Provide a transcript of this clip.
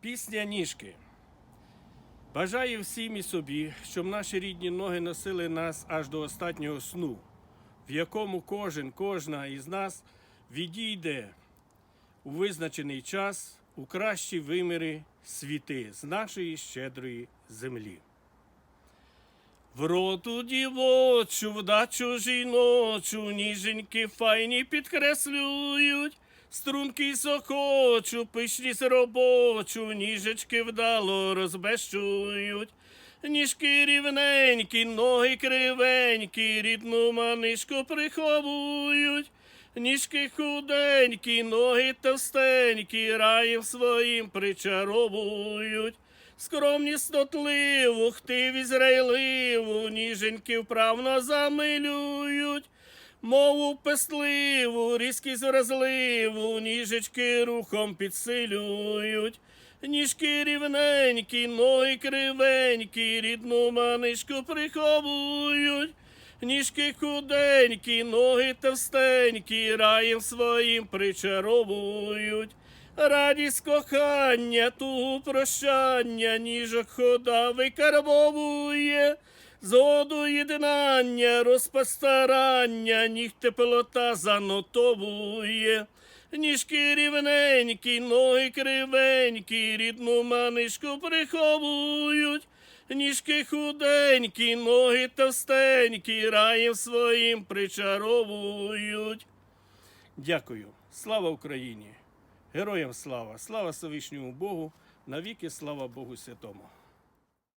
Пісня ніжки. Бажаю всім і собі, щоб наші рідні ноги носили нас аж до останнього сну, в якому кожен, кожна із нас відійде у визначений час у кращі виміри світи з нашої щедрої землі. В роту дівочу, вдачу жіночу, ніженьки файні підкреслюють, струнки сокочу, пишність робочу, ніжечки вдало розбещують. Ніжки рівненькі, ноги кривенькі, рідну манишку приховують. Ніжки худенькі, ноги товстенькі, раїв своїм причаровують. Скромність стотливу, хтивість рейливу, ніженьки вправно замилюють. Мову пестливу, різкість вразливу, ніжечки рухом підсилюють. Ніжки рівненькі, ноги кривенькі, рідну манишку приховують. Ніжки худенькі, ноги товстенькі, раєм своїм причаровують. Радість кохання, тугу прощання, ніжок хода викарбовує. Згоду єднання, розпостарання, ніг теплота занотовує. Ніжки рівненькі, ноги кривенькі, рідну манишку приховують. Ніжки худенькі, ноги товстенькі, раєм своїм причаровують. Дякую. Слава Україні! Героям слава! Слава Всевишньому Богу! Навіки слава Богу Святому!